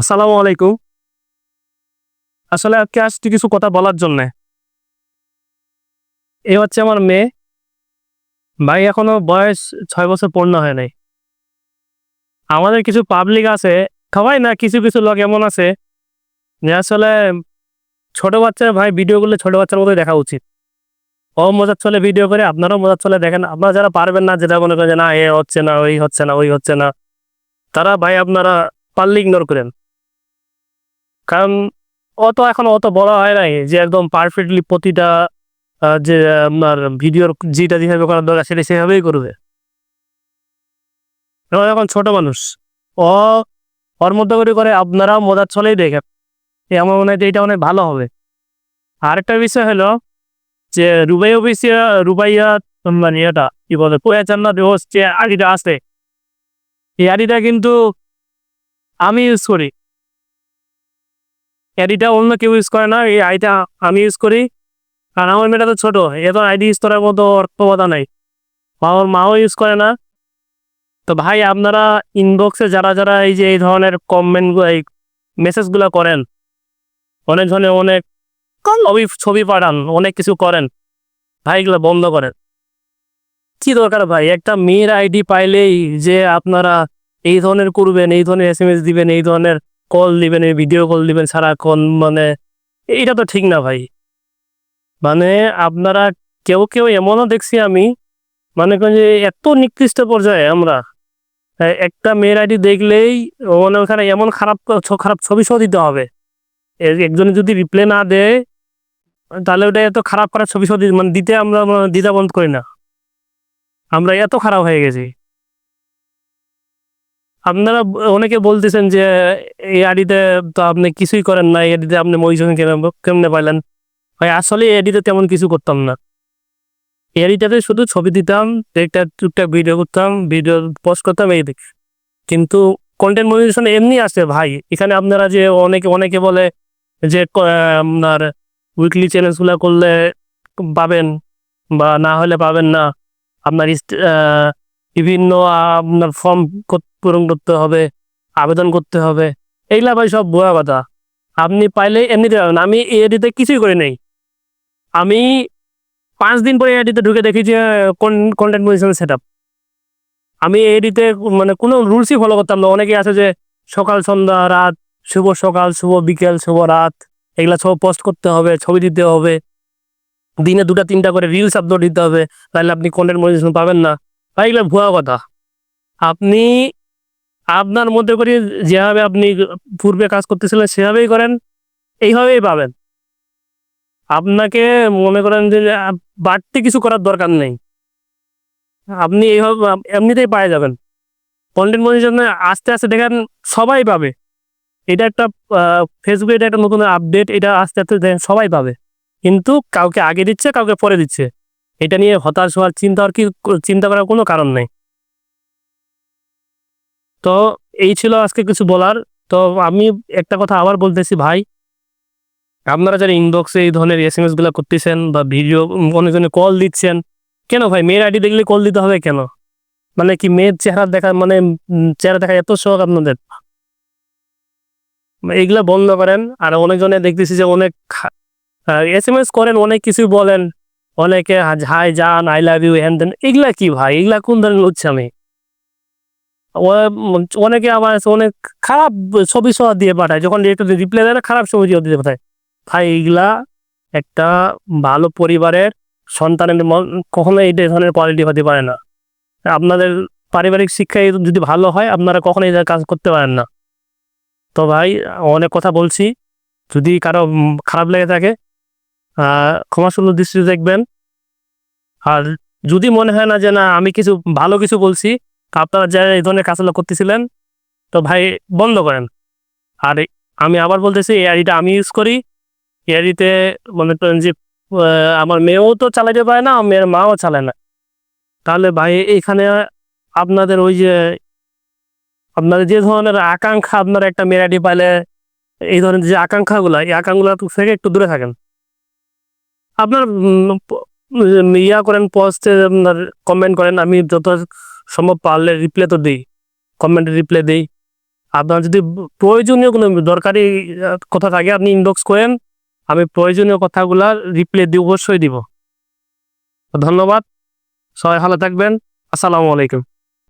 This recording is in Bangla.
আসসালামু আলাইকুম। আসলে আজকে আসছি কিছু কথা বলার জন্য। এই হচ্ছে আমার মেয়ে। ভাই এখনও বয়স ছয় বছর পূর্ণ হয় নাই। আমাদের কিছু পাবলিক আছে। সবাই না কিছু কিছু লোক এমন আছে যে আসলে ছোট বাচ্চার ভাই ভিডিওগুলো ছোট বাচ্চার মতোই দেখা উচিত। ও মজার চলে ভিডিও করে, আপনারাও মজার চলে দেখেন। আপনারা যারা পারবেন না, যেটা মনে করেন যে না, এ হচ্ছে না, ওই হচ্ছে না, ওই হচ্ছে না, তারা ভাই আপনারা পারলে ইগনোর করেন। কারণ অত এখন অত বলা হয় নাই যে একদম পারফেক্টলি প্রতিটা যে, আপনার ভিডিওর যেটা যেভাবে করার দরকার সেটা সেভাবেই করবে। এখন ছোট মানুষ। ও, ওর মধ্যে করে করে আপনারাও মজার ছলেই দেখেন। আমার মনে হয় এটা অনেক ভালো হবে। আরেকটা বিষয় হলো যে রুবাই অফিসিয়া, রুবাইয়া মানে এটা কি বলে পোয়া চান্না যে আড়িটা আছে। এই আড়িটা কিন্তু আমি ইউজ করি। আইডিটা অন্য কেউ ইউজ করে না, এই আইটা আমি ইউজ করি। কারণ আমার মেয়েটা তো ছোট এত আইডি ইউজ করার মতো অর্থবতা নাই। আমার মাও ইউজ করে না। তো ভাই, আপনারা ইনবক্সে যারা যারা এই যে এই ধরনের কমেন্ট এই মেসেজগুলো করেন, অনেক ধরনের অনেক ছবি ছবি পাঠান, অনেক কিছু করেন, ভাই এগুলো বন্ধ করেন। কি দরকার ভাই? একটা মেয়ের আইডি পাইলেই যে আপনারা এই ধরনের করবেন, এই ধরনের এস এম এস দিবেন, এই ধরনের কল দিবেন ভিডিও কল দিবেন সারাক্ষণ মানে এটা তো ঠিক না ভাই। মানে আপনারা কেউ কেউ এমনও দেখছি আমি মানে যে এত নিকৃষ্ট পর্যায়ে আমরা। একটা মেয়ের আইডি দেখলেই মানে ওখানে এমন খারাপ খারাপ ছবি সহ দিতে হবে। একজনে যদি রিপ্লে না দেয়, তাহলে ওটা এত খারাপ খারাপ ছবি সহ মানে দিতে আমরা মানে দ্বিধা বন্ধ করি না। আমরা এত খারাপ হয়ে গেছি। আপনারা অনেকে বলতেছেন যে, এই আডিতে তো আপনি কিছুই করেন না, এই আডিতে আপনি মহিষণ কেমনে পাইলেন? ভাই, আসলে এই আডিতে তেমন কিছু করতাম না। এই আডিটাতে শুধু ছবি দিতাম, একটা টুকটাক ভিডিও করতাম, ভিডিও পোস্ট করতাম, এই দিক কিন্তু কন্টেন্ট মনিটেশন এমনি আছে ভাই। এখানে আপনারা যে অনেকে অনেকে বলে যে আপনার উইকলি চ্যালেঞ্জগুলো করলে পাবেন বা না হলে পাবেন না। আপনার বিভিন্ন আপনার ফর্ম পূরণ করতে হবে, আবেদন করতে হবে। এইগুলা ভাই সব বোয়া কথা। আপনি পাইলে এমনিতে পাবেন আমি এই এডিতে কিছুই করি নাই। আমি পাঁচ দিন পরে এডিতে ঢুকে দেখি যে কন্টেন্ট পজিশন সেট আপ আমি এডিতে মানে কোনো রুলসই ফলো করতাম না। অনেকে আছে যে সকাল, সন্ধ্যা, রাত, শুভ সকাল, শুভ বিকেল, শুভ রাত, এগুলা সব পোস্ট করতে হবে, ছবি দিতে হবে। দিনে দুটা, তিনটা করে রিলস আপলোড দিতে হবে। তাহলে আপনি কন্টেন্ট মনিটাইজেশন পাবেন না। ভাই, এগুলো ভুয়া কথা। আপনি আপনার মধ্যে করে যেভাবে আপনি পূর্বে কাজ করতেছিলেন, সেভাবেই করেন, এইভাবেই পাবেন। আপনাকে মনে করেন যে বাড়তি কিছু করার দরকার নেই। আপনি এইভাবে এমনিতেই পায়ে যাবেন। কন্টেন্ট মনিটাইজেশনে আস্তে আস্তে দেখেন, সবাই পাবে। এটা একটা ফেসবুকে এটা একটা নতুন আপডেট এটা আস্তে আস্তে দেখেন, সবাই পাবে। কিন্তু কাউকে আগে দিচ্ছে, কাউকে পরে দিচ্ছে। এটা নিয়ে হতাশ হওয়ার চিন্তা আর কি, চিন্তা করার কোনো কারণ নেই। তো এই ছিল আজকে কিছু বলার। তো আমি একটা কথা আবার বলতেছি, ভাই, আপনারা যারা ইনবক্সে এই ধরনের এস এম এসগুলো করতেছেন বা ভিডিও অনেকজনে কল দিচ্ছেন, কেন ভাই? মেয়ের আইডি দেখলে কল দিতে হবে কেন? মানে কি মেয়ের চেহারা দেখা মানে চেহারা দেখা এত শখ আপনাদের? এইগুলা বন্ধ করেন। আর অনেকজনে দেখতেছি যে অনেক এস এম এস করেন, অনেক কিছু বলেন। অনেকে হাই জান আই লাভ ইউ হ্যান এগুলা কি ভাই? এগুলা কোন ধরনের হচ্ছে আমি অনেকে আবার অনেক খারাপ ছবি সহ দিয়ে পাঠায়। যখন একটু রিপ্লাই দেয় না খারাপ ছবি দিয়ে পাঠায়। ভাই এইগুলা একটা ভালো পরিবারের সন্তানের কখনো এই ধরনের কোয়ালিটি হতে পারে না। আপনাদের পারিবারিক শিক্ষায় যদি ভালো হয় আপনারা কখনো এই কাজ করতে পারেন না। তো ভাই অনেক কথা বলছি। যদি কারও খারাপ লেগে থাকে আহ, ক্ষমাসুন্দর দৃষ্টিতে দেখবেন। আর যদি মনে হয় না যে না আমি কিছু ভালো কিছু বলছি আপনারা যারা এই ধরনের কাজগুলো করতেছিলেন, তো ভাই বন্ধ করেন। আর আমি আবার বলতেছি, এই আমি ইউজ করি। এই আইডিতে মনে করেন যে আমার মেয়েও তো চালাইতে পারে না মেয়ের মাও চালায় না। তাহলে ভাই এখানে আপনাদের ওই যে, আপনাদের যে ধরনের আকাঙ্ক্ষা, আপনার একটা মেয়ের আইডি পাইলে এই ধরনের যে আকাঙ্ক্ষাগুলো, এই আকাঙ্ক্ষাগুলো থেকে একটু দূরে থাকেন। আপনার ইয়া করেন পোস্টে আপনার কমেন্ট করেন, আমি যত সম্ভব পারলে রিপ্লাই তো দিই কমেন্টে রিপ্লাই দিই। আপনার যদি প্রয়োজনীয় কোনো দরকারি কথা থাকে, আপনি ইনবক্স করেন, আমি প্রয়োজনীয় কথাগুলা রিপ্লাই দিয়ে অবশ্যই দিব। ধন্যবাদ, সবাই ভালো থাকবেন, আসসালামু আলাইকুম।